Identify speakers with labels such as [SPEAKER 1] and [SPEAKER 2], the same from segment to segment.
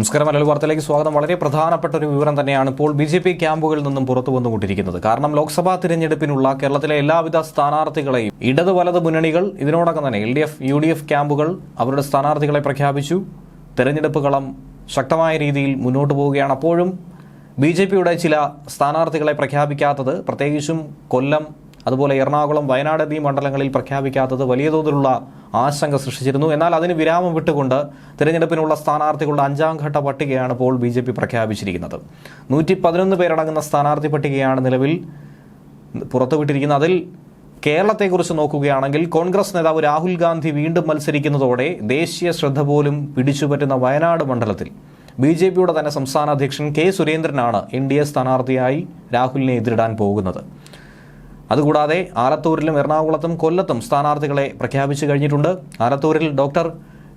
[SPEAKER 1] നമസ്കാരം. മലയാള വാർത്തയിലേക്ക് സ്വാഗതം. വളരെ പ്രധാനപ്പെട്ട ഒരു വിവരം തന്നെയാണ് ഇപ്പോൾ ബി ജെ പി ക്യാമ്പുകളിൽ നിന്നും പുറത്തു വന്നുകൊണ്ടിരിക്കുന്നത്. കാരണം ലോക്സഭാ തിരഞ്ഞെടുപ്പിനുള്ള കേരളത്തിലെ എല്ലാവിധ സ്ഥാനാർത്ഥികളെയും ഇടത് വലത് മുന്നണികൾ ഇതിനോടകം തന്നെ L D F U D F ക്യാമ്പുകൾ അവരുടെ സ്ഥാനാർത്ഥികളെ പ്രഖ്യാപിച്ചു. തെരഞ്ഞെടുപ്പ് കളം ശക്തമായ രീതിയിൽ മുന്നോട്ട് പോവുകയാണ്. അപ്പോഴും ബി ജെ പിയുടെ ചില സ്ഥാനാർത്ഥികളെ പ്രഖ്യാപിക്കാത്തത് പ്രത്യേകിച്ചും കൊല്ലം അതുപോലെ എറണാകുളം വയനാട് എന്നീ മണ്ഡലങ്ങളിൽ പ്രഖ്യാപിക്കാത്തത് വലിയ തോതിലുള്ള ആശങ്ക സൃഷ്ടിച്ചിരുന്നു. എന്നാൽ അതിന് വിരാമം വിട്ടുകൊണ്ട് തിരഞ്ഞെടുപ്പിനുള്ള സ്ഥാനാർത്ഥികളുടെ അഞ്ചാം ഘട്ട പട്ടികയാണ് ഇപ്പോൾ ബി ജെ പി പ്രഖ്യാപിച്ചിരിക്കുന്നത്. നൂറ്റി പതിനൊന്ന് പേരടങ്ങുന്ന സ്ഥാനാർത്ഥി പട്ടികയാണ് നിലവിൽ പുറത്തുവിട്ടിരിക്കുന്നത്. അതിൽ കേരളത്തെക്കുറിച്ച് നോക്കുകയാണെങ്കിൽ കോൺഗ്രസ് നേതാവ് രാഹുൽ ഗാന്ധി വീണ്ടും മത്സരിക്കുന്നതോടെ ദേശീയ ശ്രദ്ധ പോലും പിടിച്ചുപറ്റുന്ന വയനാട് മണ്ഡലത്തിൽ ബി ജെ പിയുടെ തന്നെ സംസ്ഥാന അധ്യക്ഷൻ കെ സുരേന്ദ്രനാണ് എൻ ഡി എ സ്ഥാനാർത്ഥിയായി രാഹുലിനെ എതിരിടാൻ പോകുന്നത്. അതുകൂടാതെ ആലത്തൂരിലും എറണാകുളത്തും കൊല്ലത്തും സ്ഥാനാർത്ഥികളെ പ്രഖ്യാപിച്ചു കഴിഞ്ഞിട്ടുണ്ട്. ആലത്തൂരിൽ ഡോക്ടർ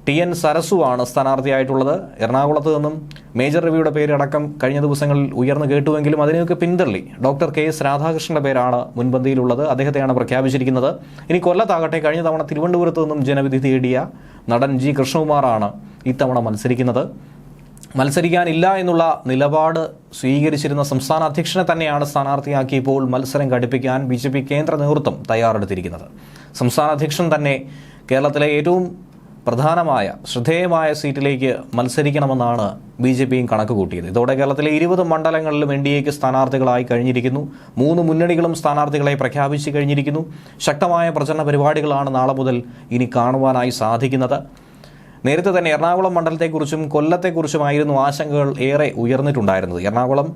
[SPEAKER 1] ടി എൻ സരസുവാണ് സ്ഥാനാർത്ഥിയായിട്ടുള്ളത്. എറണാകുളത്ത് നിന്നും മേജർ രവിയുടെ പേരടക്കം കഴിഞ്ഞ ദിവസങ്ങളിൽ ഉയർന്നു കേട്ടുവെങ്കിലും അതിനെയൊക്കെ പിന്തള്ളി ഡോക്ടർ കെ എസ് രാധാകൃഷ്ണന്റെ പേരാണ് മുൻപന്തിയിലുള്ളത്. അദ്ദേഹത്തെയാണ് പ്രഖ്യാപിച്ചിരിക്കുന്നത്. ഇനി കൊല്ലത്താകട്ടെ കഴിഞ്ഞ തവണ തിരുവനന്തപുരത്ത് നിന്നും ജനവിധി തേടിയ നടൻ ജി കൃഷ്ണകുമാറാണ് ഇത്തവണ മത്സരിക്കുന്നത്. മത്സരിക്കാനില്ല എന്നുള്ള നിലപാട് സ്വീകരിച്ചിരുന്ന സംസ്ഥാന അധ്യക്ഷനെ തന്നെയാണ് സ്ഥാനാർത്ഥിയാക്കി ഇപ്പോൾ മത്സരം ഘടിപ്പിക്കാൻ ബി ജെ പി കേന്ദ്ര നേതൃത്വം തയ്യാറെടുത്തിരിക്കുന്നത്. സംസ്ഥാന അധ്യക്ഷൻ തന്നെ കേരളത്തിലെ ഏറ്റവും പ്രധാനമായ ശ്രദ്ധേയമായ സീറ്റിലേക്ക് മത്സരിക്കണമെന്നാണ് ബി ജെ പിയും കണക്ക് കൂട്ടിയത് ഇതോടെ കേരളത്തിലെ ഇരുപത് മണ്ഡലങ്ങളിലും എൻ ഡി എക്ക് സ്ഥാനാർത്ഥികളായി കഴിഞ്ഞിരിക്കുന്നു. മൂന്ന് മുന്നണികളും സ്ഥാനാർത്ഥികളെ പ്രഖ്യാപിച്ചു കഴിഞ്ഞിരിക്കുന്നു. ശക്തമായ പ്രചരണ പരിപാടികളാണ് നാളെ മുതൽ ഇനി കാണുവാനായി സാധിക്കുന്നത്. നേരത്തെ തന്നെ എറണാകുളം മണ്ഡലത്തെക്കുറിച്ചും കൊല്ലത്തെക്കുറിച്ചുമായിരുന്നു ആശങ്കകൾ ഏറെ ഉയർന്നിട്ടുണ്ടായിരുന്നത്. എറണാകുളം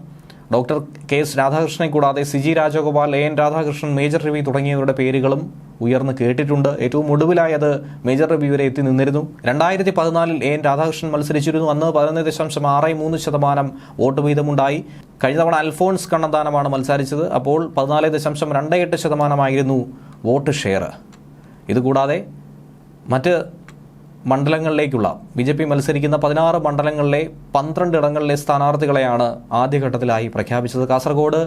[SPEAKER 1] ഡോക്ടർ കെ എസ് രാധാകൃഷ്ണനെ കൂടാതെ C G Rajagopal A N Radhakrishnan major Ravi തുടങ്ങിയവരുടെ പേരുകളും ഉയർന്നു കേട്ടിട്ടുണ്ട്. ഏറ്റവും ഒടുവിലായി അത് മേജർ രവി വരെ എത്തി നിന്നിരുന്നു. രണ്ടായിരത്തി പതിനാലിൽ എ എൻ രാധാകൃഷ്ണൻ മത്സരിച്ചിരുന്നു. അന്ന് പതിനൊന്ന് ദശാംശം ആറ് മൂന്ന് ശതമാനം വോട്ട് വീതമുണ്ടായി. കഴിഞ്ഞ തവണ അൽഫോൺസ് കണ്ണന്താനമാണ് മത്സരിച്ചത്. അപ്പോൾ പതിനാല് ദശാംശം രണ്ട് എട്ട് ശതമാനമായിരുന്നു വോട്ട് ഷെയർ ഇതുകൂടാതെ മറ്റ് മണ്ഡലങ്ങളിലേക്കുള്ള ബി ജെ പി മത്സരിക്കുന്ന പതിനാറ് മണ്ഡലങ്ങളിലെ പന്ത്രണ്ട് ഇടങ്ങളിലെ സ്ഥാനാർത്ഥികളെയാണ് ആദ്യഘട്ടത്തിലായി പ്രഖ്യാപിച്ചത്. കാസർഗോഡ്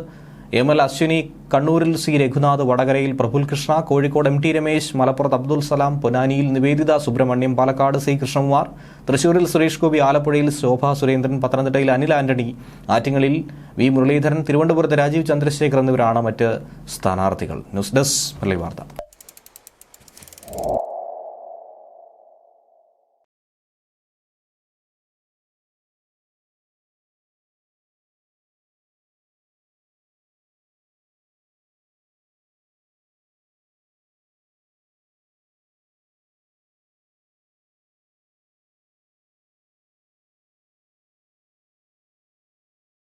[SPEAKER 1] എം എൽ അശ്വിനി കണ്ണൂരിൽ സി രഘുനാഥ് വടകരയിൽ പ്രഫുൽ കൃഷ്ണ കോഴിക്കോട് എം ടി രമേശ് മലപ്പുറത്ത് അബ്ദുൽ സലാം പൊന്നാനിയിൽ നിവേദിത സുബ്രഹ്മണ്യം പാലക്കാട് സി കൃഷ്ണകുമാർ തൃശൂരിൽ സുരേഷ് ഗോപി ആലപ്പുഴയിൽ ശോഭ സുരേന്ദ്രൻ പത്തനംതിട്ടയിൽ അനിൽ ആന്റണി ആറ്റിങ്ങളിൽ വി മുരളീധരൻ തിരുവനന്തപുരത്ത് രാജീവ് ചന്ദ്രശേഖർ എന്നിവരാണ് മറ്റ് സ്ഥാനാർത്ഥികൾ. ന്യൂസ് ഡെസ്ക് വാർത്ത.